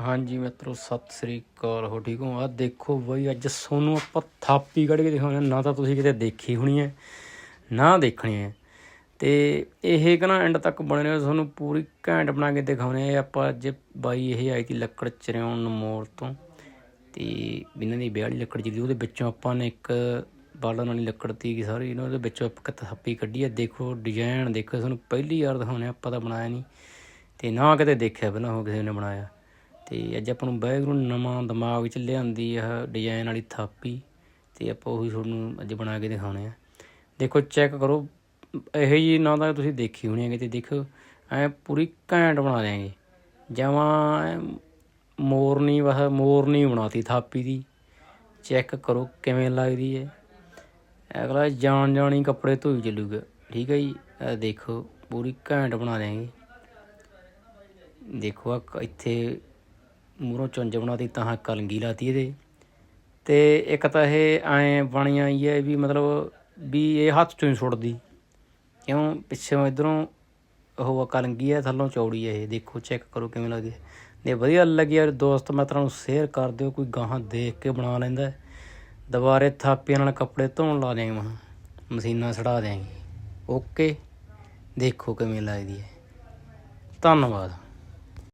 ਹਾਂਜੀ ਮਿੱਤਰੋ ਸਤਿ ਸ੍ਰੀ ਅਕਾਲ। ਹੋ ਠੀਕ ਹੋ? ਆ ਦੇਖੋ ਬਈ ਅੱਜ ਸੋਨੂੰ ਆਪਾਂ ਥਾਪੀ ਕੱਢ ਕੇ ਦਿਖਾਉਣੇ ਆ। ਨਾ ਤਾਂ ਤੁਸੀਂ ਕਿਤੇ ਦੇਖੀ ਹੋਣੀ ਹੈ ਨਾ ਦੇਖਣੀ ਹੈ। ਤੇ ਇਹ ਕਹਣਾ ਐਂਡ ਤੱਕ ਬਣੇ ਰਹੋ ਤੁਹਾਨੂੰ ਪੂਰੀ ਘੈਂਟ ਬਣਾ ਕੇ ਦਿਖਾਉਣੇ ਆ। ਆਪਾਂ ਅੱਜ ਬਾਈ ਇਹ ਆਈ ਤੀ ਲੱਕੜ ਚਰਿਆਉਣ ਮੋੜ ਤੋਂ। ਤੇ ਇਹਨਾਂ ਦੀ ਵਿਆਹ ਵਾਲੀ ਲੱਕੜ ਜਿਹੜੀ ਉਹਦੇ ਵਿੱਚੋਂ ਆਪਾਂ ਨੇ ਇੱਕ ਬਾਲਣ ਵਾਲੀ ਲੱਕੜ ਤੀ ਸਾਰੀ। ਇਹਨਾਂ ਦੇ ਵਿੱਚੋਂ ਇੱਕ ਥਾਪੀ ਕੱਢੀ ਹੈ। ਦੇਖੋ ਡਿਜ਼ਾਈਨ ਦੇਖੋ ਤੁਹਾਨੂੰ ਪਹਿਲੀ ਵਾਰ ਦਿਖਾਉਣੇ ਆ, ਆਪਾਂ ਤਾਂ ਬਣਾਇਆ ਨਹੀਂ। ਤੇ ਨਾ ਕਿਤੇ ਦੇਖਿਆ ਪਹਿਲਾਂ ਹੋ ਕਿਸੇ ਨੇ ਬਣਾਇਆ। ਤੇ ਅੱਜ ਆਪਾਂ ਨੂੰ ਵਾਹਿਗੁਰੂ ਨਵਾਂ ਦਿਮਾਗ 'ਚ ਲਿਆਂਦੀ ਇਹ ਡਿਜ਼ਾਈਨ ਵਾਲੀ ਥਾਪੀ ਤੇ ਆਪਾਂ ਉਹੀ ਤੁਹਾਨੂੰ ਅੱਜ ਬਣਾ ਕੇ ਦਿਖਾਉਣੇ ਆ। ਦੇਖੋ ਚੈੱਕ ਕਰੋ। ਇਹੋ ਜੀ ਨਾ ਤਾਂ ਤੁਸੀਂ ਦੇਖੀ ਹੋਣੀ ਹੈ ਕਿਤੇ ਦੇਖੋ, ਐ ਪੂਰੀ ਘੈਂਟ ਬਣਾ ਦਿਆਂਗੇ। ਜਮਾਂ ਮੋਰਨੀ, ਵਹ ਮੋਰਨੀ ਬਣਾਤੀ ਥਾਪੀ ਦੀ। ਚੈੱਕ ਕਰੋ ਕਿਵੇਂ ਲੱਗਦੀ ਹੈ ਅਗਲਾ ਜਾਣ ਜਾਣੀ ਕੱਪੜੇ ਧੋਈ ਚੱਲੂਗਾ। ਠੀਕ ਹੈ ਜੀ? ਇਹ ਦੇਖੋ, ਪੂਰੀ ਘੈਂਟ ਬਣਾ ਦਿਆਂਗੇ। ਦੇਖੋ ਆ ਇੱਥੇ ਮੂਰੋਂ ਚੁੰਝ ਬਣਾਤੀ ਤਾਂ ਕਲੰਗੀ ਲਾਤੀ ਇਹਦੇ। ਤੇ ਇੱਕ ਤਾਂ ਇਹ ਐ ਬਣੀ ਆਈ ਹੈ ਵੀ ਮਤਲਬ ਵੀ ਇਹ ਹੱਥ ਚੋਂ ਹੀ ਸੁੱਟਦੀ। ਕਿਉਂ? ਪਿੱਛੋਂ ਇਧਰੋਂ ਉਹ ਕਲੰਗੀ ਹੈ ਥੱਲੋਂ ਚੌੜੀ ਹੈ ਇਹ। ਦੇਖੋ ਚੈੱਕ ਕਰੋ ਕਿਵੇਂ ਲੱਗਦੀ ਹੈ ਜੇ ਵਧੀਆ ਲੱਗੀ ਯਾਰ ਦੋਸਤ ਮਿੱਤਰਾਂ ਨੂੰ ਸ਼ੇਅਰ ਕਰ ਦਿਓ, ਕੋਈ ਗਾਹਾਂ ਦੇਖ ਕੇ ਬਣਾ ਲੈਂਦਾ ਦੁਬਾਰੇ ਥਾਪੀਆਂ ਨਾਲ ਕੱਪੜੇ ਧੋਣ ਲਾ ਦਿਆਂਗੇ ਮਹਾਂ ਮਸ਼ੀਨਾਂ ਛਡਾ ਦਿਆਂਗੇ। ਓਕੇ, ਦੇਖੋ ਕਿਵੇਂ ਲੱਗਦੀ ਹੈ। ਧੰਨਵਾਦ।